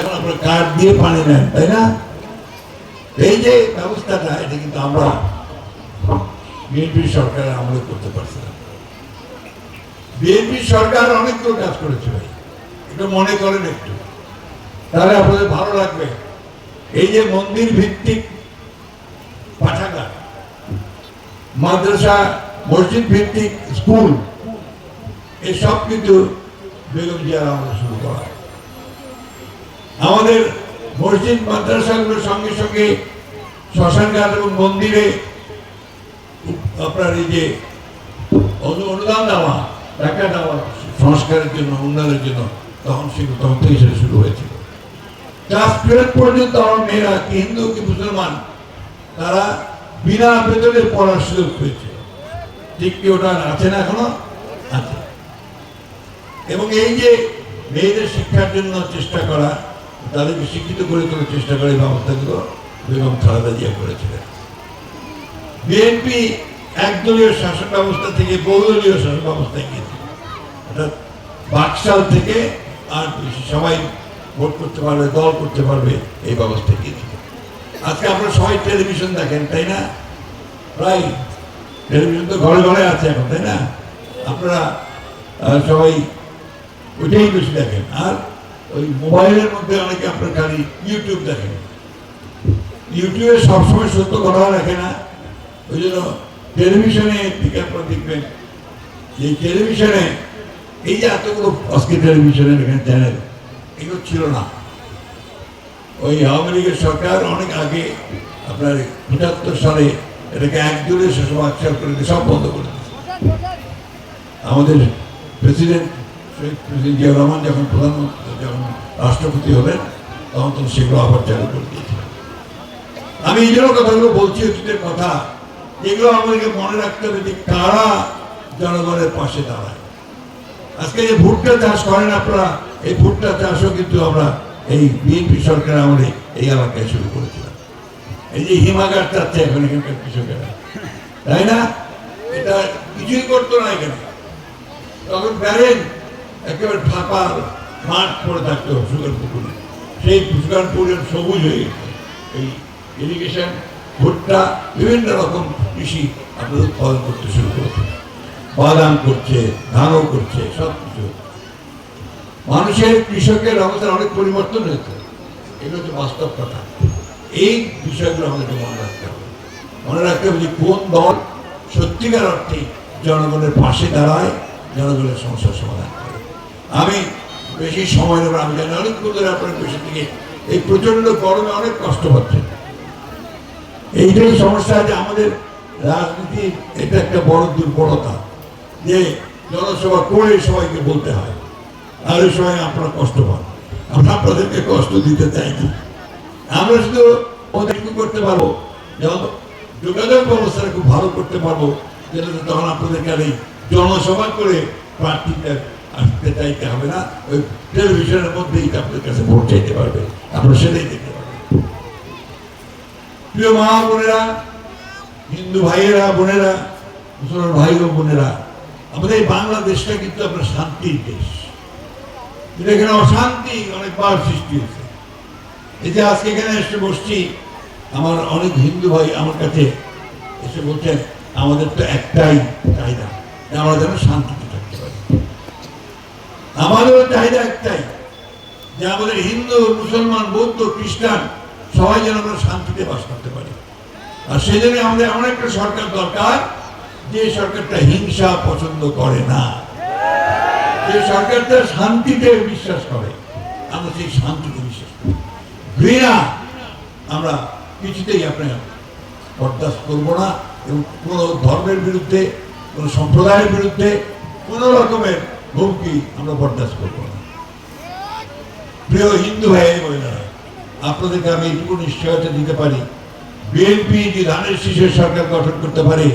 এখন আপনার কার্ড দিয়ে পানি নেন, তাই না? এই যে ব্যবস্থাটা, এটা কিন্তু আমরা বিএনপি সরকার আমলে করতে পারছিলাম বিএনপি সরকার অনেকগুলো কাজ করেছে ভাই। মনে করেন একটু। তাহলে আপনাদের ভালো লাগবে। এই যে মন্দির ভিত্তিক পাঠাগার, মাদ্রাসা, মসজিদ ভিত্তিক স্কুল, এসব কিন্তু বেগম আমাদের শুরু করা আমাদের মসজিদ, মাদ্রাসাগুলোর সঙ্গে সঙ্গে শ্মশানঘাট এবং মন্দিরে আপনার এই যে অনু- অনুদান দেওয়া টাকা দেওয়া, সংস্কারের জন্য, উন্নয়নের জন্য তখন সেগুলো তখন থেকে সেটা শুরু হয়েছিল। ক্লাস টুয়েলভ পর্যন্ত আমার মেয়েরা, কি হিন্দু, কি মুসলমান, তারা বিনা বেতনে পড়ার সুযোগ পেয়েছে। ঠিক কি ওটা আছে না এখনও? আছে। এবং এই যে মেয়েদের শিক্ষার জন্য চেষ্টা করা তাদেরকে শিক্ষিত করে তোলার চেষ্টা করে ব্যবস্থাগুলো বেগম খালেদা জিয়া করেছিলেন। বিএনপি একদলীয় শাসন ব্যবস্থা থেকে বহুদলীয় শাসন ব্যবস্থায় গিয়েছে অর্থাৎ বাকশাল থেকে আর সবাই ভোট করতে পারবে, দল করতে পারবে, এই ব্যবস্থায় গিয়েছিল আজকে আপনারা সবাই টেলিভিশন দেখেন, তাই না? প্রায় টেলিভিশন তো ঘরে ঘরে আছে এখন, তাই না? আপনারা সবাই ওইটাই বেশি দেখেন। আর ওই মোবাইলের মধ্যে অনেকে আপনার খালি ইউটিউব দেখেন ইউটিউবে সবসময় সত্য কথা রাখে না। ওই জন্য টেলিভিশনে দিকে আপনারা দেখবেন যে টেলিভিশনে এই যে এতগুলো আজকে টেলিভিশনের এখানে চ্যানেল এগুলো ছিল না। ওই আওয়ামী লীগের সরকার অনেক আগে আপনার পঁচাত্তর সালে এটাকে একজনের সেসব আকসার করে সব বন্ধ করে দিয়েছে। আমাদের প্রেসিডেন্ট শহীদ প্রেসিডেন্ট জিয়া রহমান যখন প্রধানমন্ত্রী, যখন রাষ্ট্রপতি হলেন তখন তো সেগুলো আবার চালু করে দিয়েছিলেন আমি এই জন্য কথাগুলো বলছি, অতীতের কথা। এগুলো আমাদেরকে মনে রাখতে হবে যে কারা জনগণের পাশে দাঁড়ায়। আজকে যে ভুট্টা চাষ করেন আপনারা, এই ভুট্টা চাষও কিন্তু আমরা এই বিএনপি সরকার আমলে এই এলাকায় শুরু করেছিলাম। এই যে হিমাগার চাচ্ছে এখন এখানকার কৃষকেরা। তাই না? এটা কিছুই করতো না এখানে। তখন ব্যারেন একেবারে ফাঁকা মাঠ পড়ে থাকতো সুগার পুকুরে। সেই সুগার পুকুরের সবুজ হয়ে গেছে। এই ইরিগেশন ভুট্টা, বিভিন্ন রকম কৃষি আপনার উৎপাদন করতে শুরু করেছে। বাদাম করছে, ধানও করছে সব কিছু মানুষের, কৃষকের অবস্থার অনেক পরিবর্তন হয়েছে। এগুলো হচ্ছে বাস্তব কথা। এই বিষয়গুলো আমাদেরকে মনে রাখতে হবে। মনে রাখতে হবে যে কোন দল সত্যিকার অর্থে জনগণের পাশে দাঁড়ায়, জনগণের সমস্যার সমাধান। আমি বেশি সময় নেব আমি জানি অনেক ধরে আপনার বেশি থেকে এই প্রচণ্ড গরমে অনেক কষ্ট পাচ্ছে এইটাই সমস্যা যে আমাদের রাজনীতি এটা একটা বড় দুর্বলতা যে জনসভা করে সবাইকে বলতে হয়। আর ওই সময় আপনারা কষ্ট পান। আমরা আপনাদেরকে কষ্ট দিতে চাই না। আমরা শুধু ওদেরকে করতে পারব। যেমন যোগাযোগ ব্যবস্থাটা খুব ভালো করতে পারব, যেটা তখন আপনাদেরকে এই জনসভা করে প্রার্থীটা আসতে চাইতে হবে না ওই টেলিভিশনের মধ্যেই আপনাদের কাছে ভোট চাইতে পারবে আপনারা সেটাই দেখতে প্রিয় মা বোনেরা, হিন্দু ভাইয়েরা, বোনেরা, মুসলমান ভাই ও বোনেরা, আমাদের এই বাংলাদেশটা কিন্তু আপনার শান্তির দেশ। এখানে অশান্তি অনেকবার সৃষ্টি হয়েছে। এই যে আজকে এখানে এসে বসছি, আমার অনেক হিন্দু ভাই আমার কাছে এসে বলছেন, আমাদের তো একটাই চাহিদা আমরা যেন পারি আমাদেরও চাহিদা একটাই যে আমাদের হিন্দু, মুসলমান, বৌদ্ধ, খ্রিস্টান সবাই যেন আমরা শান্তিতে বাস করতে পারি। আর সেই জন্য আমাদের এমন একটা সরকার দরকার, যে সরকারটা হিংসা পছন্দ করে না। যে সরকারটা শান্তিতে বিশ্বাস করে, আমরা সেই শান্তিতে বিশ্বাস করি। ঘৃণা আমরা কিছুতেই আপনার বরদাস্ত করব না এবং কোনো ধর্মের বিরুদ্ধে, কোনো সম্প্রদায়ের বিরুদ্ধে কোনো রকমের হুমকি আমরা বরদাস্ত করব না। প্রিয় হিন্দু ভাই বোনেরা, আপনাদেরকে আমি এইটুকু নিশ্চয়তা দিতে পারি। বিএনপি যে ধানের শীষের সরকার গঠন করতে পারে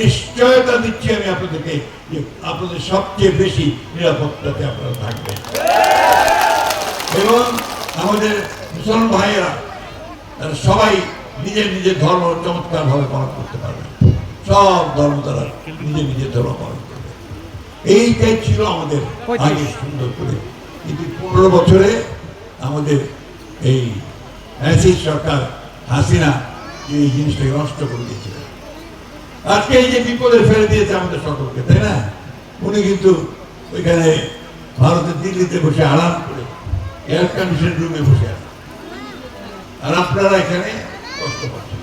নিশ্চয়তা দিচ্ছি আমি আপনাদেরকে যে আপনাদের সবচেয়ে বেশি নিরাপত্তাতে আপনারা থাকবেন। এবং আমাদের মুসলমান ভাইয়েরা, তারা সবাই নিজের নিজের ধর্ম চমৎকার ভাবে পালন করতে পারবে। সব ধর্ম তারা নিজের নিজের ধর্ম পালন এইটাই ছিল আমাদের আগে সুন্দর করে কিন্তু পনেরো বছরে আমাদের এই অ্যাসিড সরকার হাসিনা যে এই জিনিসটাকে নষ্ট করে দিয়েছিল। আজকে এই যে বিপদে ফেলে দিয়েছে আমাদের সকলকে তাই না? উনি কিন্তু ওইখানে ভারতের দিল্লিতে বসে আরাম করে এয়ার কন্ডিশন রুমে বসে আছে আর আপনারা এখানে কষ্ট পাচ্ছেন।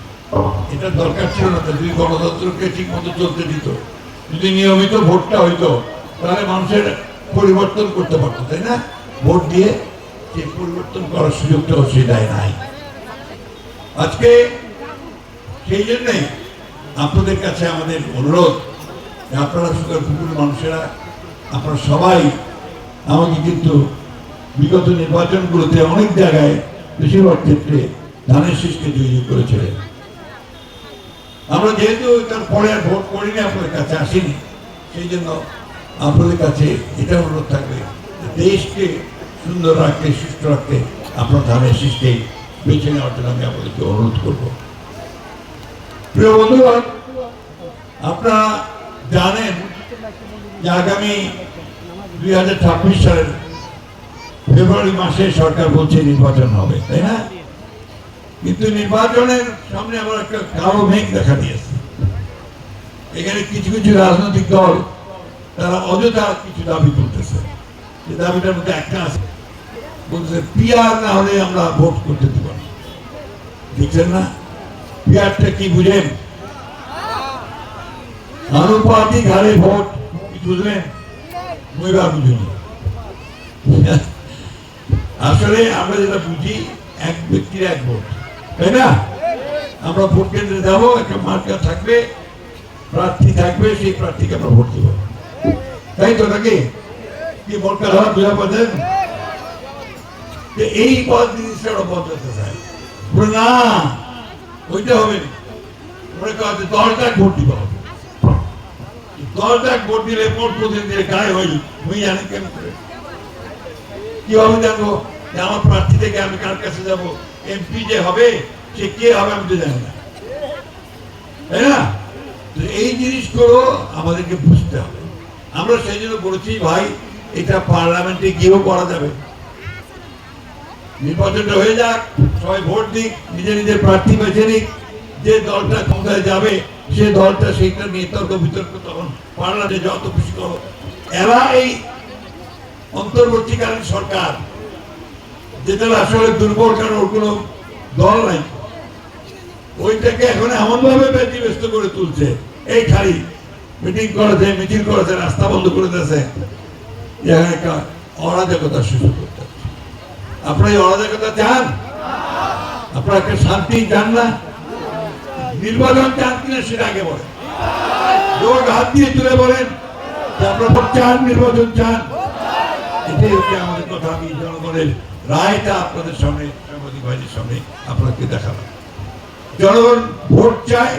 এটা দরকার ছিল না যদি গণতন্ত্রকে ঠিক মতো চলতে দিত। যদি নিয়মিত ভোটটা হইতো, তাহলে মানুষের পরিবর্তন করতে পারতো, তাই না? ভোট দিয়ে সেই পরিবর্তন করার সুযোগটা দেয় নাই। আজকে সেই জন্যই আপনাদের কাছে আমাদের অনুরোধ যে আপনারা সুগার পুকুরের মানুষেরা, আপনারা সবাই আমাকে কিন্তু বিগত নির্বাচনগুলোতে অনেক জায়গায় বেশিরভাগ ক্ষেত্রে ধানের শীষকে জয়ী করেছিলেন। আমরা যেহেতু তার পরে আর ভোট করিনি, আপনাদের কাছে আসিনি, সেই জন্য আপনাদের কাছে এটা অনুরোধ থাকবে দেশকে সুন্দর রাখতে, সুস্থ রাখতে আপনার ধানের শীষকে বেছে নেওয়ার জন্য আমি আপনাদেরকে অনুরোধ করব। প্রিয় বন্ধুগণ, আপনারা জানেন যে আগামী দুই হাজার ছাব্বিশ সালের ফেব্রুয়ারি মাসে সরকার বলছে নির্বাচন হবে, তাই না? কিন্তু নির্বাচনের সামনে আমার একটা কালো মেঘ দেখা দিয়েছে। এখানে কিছু কিছু রাজনৈতিক দল, তারা অযথা কিছু দাবি করতেছে। যে দাবিটার মধ্যে একটা আছে। পিয়ার না হলে আমরা ভোট করতে দিব না। না? পিয়ারটা কি বুঝেন? আনুপাতিক হারে ভোট, কি বুঝলেন? মহিলা বুঝুন আসলে আমরা যেটা বুঝি, এক ব্যক্তির এক ভোট। তাই না? আমরা ভোট কেন্দ্রে যাব, একটা মার্কা থাকবে, প্রার্থী থাকবে, সেই প্রার্থীকে আমরা ভোট দেবো। তাই তো নাকি? কি ভোটটা হওয়া বুঝা পাচ্ছেন এই পদ জিনিসটা ওরা বদলাতে চায়। না, ওইটা হবে না। ওরা কাছে দশ ভোট দিতে হবে। দশ ভোট দিলে ভোট প্রতিনিধির গায়ে হই মুই জানেন কেন? করে কীভাবে জানব? যে আমার প্রার্থী থেকে আমি কার কাছে যাব? এমপি যে হবে, সে কে হবে আমি তো জানি না। তাই না? এই জিনিসগুলো আমাদেরকে বুঝতে হবে। আমরা সেই জন্য বলেছি, ভাই, এটা পার্লামেন্টে গিয়েও করা যাবে। নির্বাচনটা হয়ে যাক, সবাই ভোট দিক নিজের নিজের প্রার্থী বেছে নিক। যে দলটা ক্ষমতায় যাবে, সে দলটা সেইটা নিয়ে তর্ক বিতর্ক তখন পার্লামেন্টে যত খুশি করো। এরা এই অন্তর্বর্তীকালীন সরকার যেটা আসলে দুর্বল কারণ কোনো দল নাই। ওইটাকে এখন এমন ভাবে ব্যতিব্যস্ত করে তুলছে। এই খালি মিটিং করেছে, মিছিল করেছে, রাস্তা বন্ধ করে দিয়েছে। এখানে একটা অরাজকতার সুযোগ করতে। আপনারা এই অরাজকতা চান? আপনারা একটা শান্তি চান না? নির্বাচন চান কিনা সেটা আগে বলেন। জোর হাত দিয়ে তুলে বলেন আপনারা চান, নির্বাচন চান। এটাই হচ্ছে আমাদের কথা। আমি জনগণের রায়টা আপনাদের সামনে, সাংবাদিক ভাইদের সামনে আপনাকে দেখালাম। জনগণ ভোট চায়,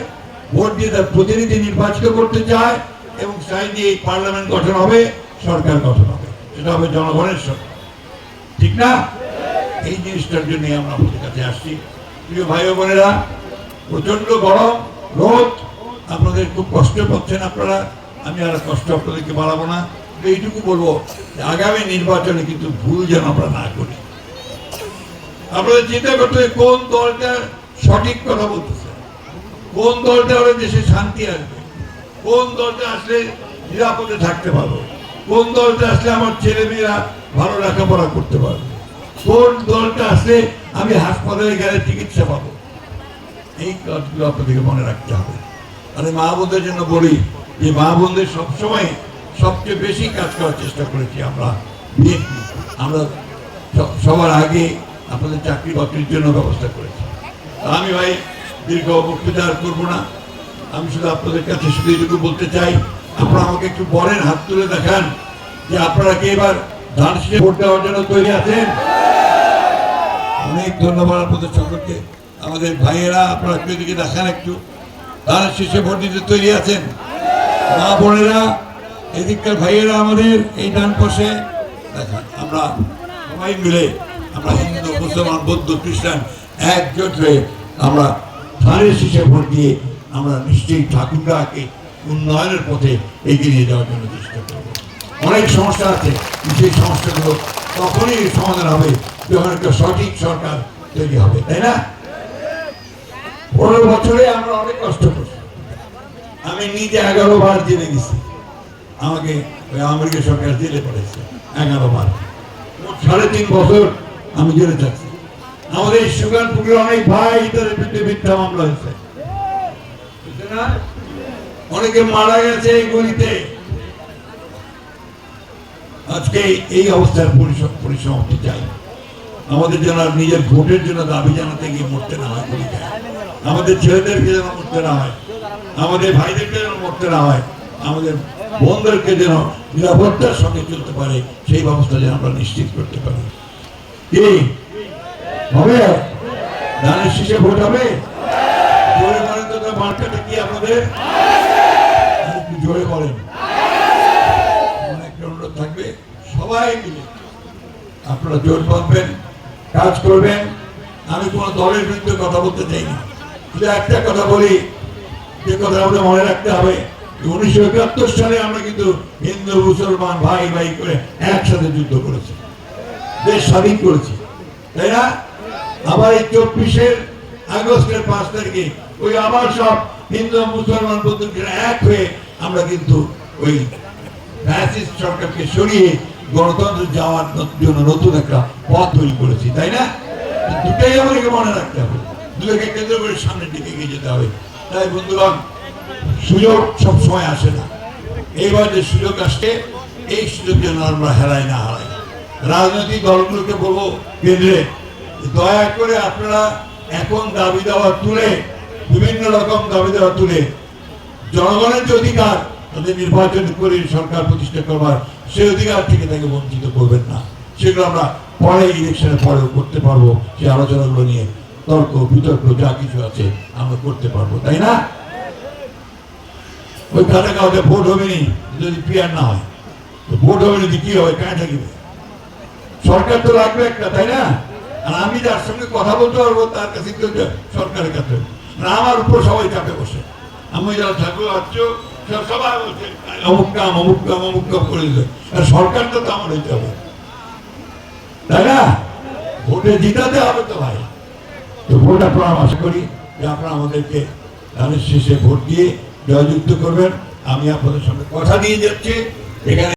ভোট দিয়ে তার প্রতিনিধি নির্বাচিত করতে চায় এবং চাই যে এই পার্লামেন্ট গঠন হবে, সরকার গঠন হবে। সেটা হবে জনগণের সরকার ঠিক না? এই জিনিসটার জন্য আমরা আপনাদের কাছে আসছি। প্রিয় ভাই বোনেরা প্রচণ্ড গরম, রোদ, আপনাদের খুব কষ্ট পাচ্ছেন আপনারা। আমি আর কষ্ট আপনাদেরকে বাড়াবো না। এইটুকু বলব আগামী নির্বাচনে কিন্তু ভুল যেন আমরা না করি। আপনাদের চিন্তা করতে কোন দলটা সঠিক কথা বলতেছে। কোন দলটা হলে দেশে শান্তি আসবে? কোন দলটা আসলে নিরাপদে থাকতে পারব? কোন দলটা আসলে আমার ছেলে মেয়েরা ভালো লেখাপড়া করতে পারবে? কোন দলটা আসলে আমি হাসপাতালে গেলে চিকিৎসা পাবো? এই কাজগুলো আপনাদেরকে মনে রাখতে হবে। আমি মা বোনদের জন্য বলি যে, মা বোনদের সবসময় সবচেয়ে বেশি কাজ করার চেষ্টা করেছি আমরা। আমরা সবার আগে আপনাদের চাকরি বাকরির জন্য ব্যবস্থা করেছি। আমি ভাই, দীর্ঘ বক্তৃতা আর করব না। আমি শুধু আপনাদের কাছে শুধু এটুকু বলতে চাই, আপনারা আমাকে একটু বলেন হাত তুলে দেখান যে আপনারা কি এবার ধান শীষে ভোট দেওয়ার জন্য তৈরি আছেন। অনেক ধন্যবাদ আপনাদের সকলকে। আমাদের ভাইয়েরা, আপনারা একটু এদিকে দেখান একটু। ধান শীষে ভোট দিতে তৈরি আছেন। মা বোনেরা, এদিককার ভাইয়েরা আমাদের এই ডান পাশে দেখান। আমরা সবাই মিলে হিন্দু, মুসলমান, বৌদ্ধ, খ্রিস্টান একজোট হয়ে আমরা ধানের শীষে ভোট দিয়ে আমরা নিশ্চয়ই ঠাকুরগাকে উন্নয়নের পথে এগিয়ে নিয়ে যাওয়ার জন্য চেষ্টা করব। অনেক সমস্যা আছে, সেই সমস্যাগুলো তখনই সমাধান হবে যখন একটা সঠিক সরকার তৈরি হবে, তাই না? পনেরো বছরে আমরা অনেক কষ্ট করছি। আমি নিজে এগারো বার জেলে গেছি। আমাকে আমেরিকা সরকার জেলে পড়েছে এগারো বার। সাড়ে তিন বছর আমি জেলে থাকছি। আমাদের সুগার পুকুরে অনেক ভাই তাদের বিরুদ্ধে মিথ্যা মামলা হয়েছে। অনেকে মারা গেছে এই গলিতে। আজকে এই অবস্থার পরিস- পরিসমাপ্তি চাই। আমাদের যেন নিজের ভোটের জন্য দাবি জানাতে গিয়ে মরতে না হয়। আমাদের ছেলেদেরকে যেন মরতে না হয়। আমাদের ভাইদেরকে যেন মরতে না হয়। আমাদের বোনদেরকে যেন নিরাপত্তার সঙ্গে চলতে পারে, সেই ব্যবস্থা যেন আমরা নিশ্চিত করতে পারি। কি? হবে? ধানের শীষে ভোট হবে? জোরে বলেন তো মার্কেটে কি আপনাদের? জোরে একটা অনুরোধ থাকবে, সবাই মিলে আপনারা জোর বাঁধবেন কাজ করবেন। আমি কোনো দলের বিরুদ্ধে কথা বলতে চাই না। শুধু একটা কথা বলি, যে কথা আমাদের মনে রাখতে হবে উনিশশো একাত্তর সালে আমরা কিন্তু হিন্দু, মুসলমান ভাই ভাই করে একসাথে যুদ্ধ করেছি। স্বাধীন করেছি। তাই না? আবার এই চব্বিশের আগস্টের পাঁচ তারিখে ওই আবার সব হিন্দু মুসলমান বন্ধুরা এক হয়ে আমরা কিন্তু ওই ফ্যাসিস্ট সরকারকে সরিয়ে গণতন্ত্র যাওয়ার জন্য নতুন একটা পথ তৈরি করেছি, তাই না? দুটাই আমাদেরকে মনে রাখতে হবে। দুটোকে কেন্দ্র করে সামনের দিকে এগিয়ে যেতে হবে। তাই বন্ধুগণ, সুযোগ সব সময় আসে না। এইবার যে সুযোগ আসছে এই সুযোগ যেন আমরা হেরাই না, হারাই রাজনৈতিক দলগুলোকে বলব, কেন্দ্রে দয়া করে আপনারা এখন দাবি দেওয়া তুলে, বিভিন্ন রকম দাবি দেওয়া তুলে, জনগণের যে অধিকার, তাদের নির্বাচন করে সরকার প্রতিষ্ঠা করবার, সেই অধিকার থেকে তাকে বঞ্চিত করবেন না। সেগুলো আমরা পরে ইলেকশনের পরেও করতে পারব, সেই আলোচনাগুলো নিয়ে তর্ক, বিতর্ক যা কিছু আছে আমরা করতে পারব, তাই না? ওই কাটা কাউকে ভোট হবে নি, যদি পিয়ার না হয়, তো ভোট হবে যদি কি হবে? কায় থাকিবে সরকার তো লাগবে একটা, তাই না? আর আমি যার সঙ্গে কথা বলতে পারব, তার কাছে তো সরকারের কাছে। আর আমার উপর সবাই চাপে বসে। আমি যারা থাকব আচ্ছ সবাই বলছে, অমুক কাম অমুক কাম অমুক কাম করে দিতে আর সরকারটা তো আমার হইতে হবে। তাই না? ভোটে জিতাতে হবে তো ভাই। তো ভোট আপনারা আশা করি যে আপনারা আমাদেরকে ধানের শেষে ভোট দিয়ে জয়যুক্ত করবেন। আমি আপনাদের সঙ্গে কথা দিয়ে যাচ্ছি। এখানে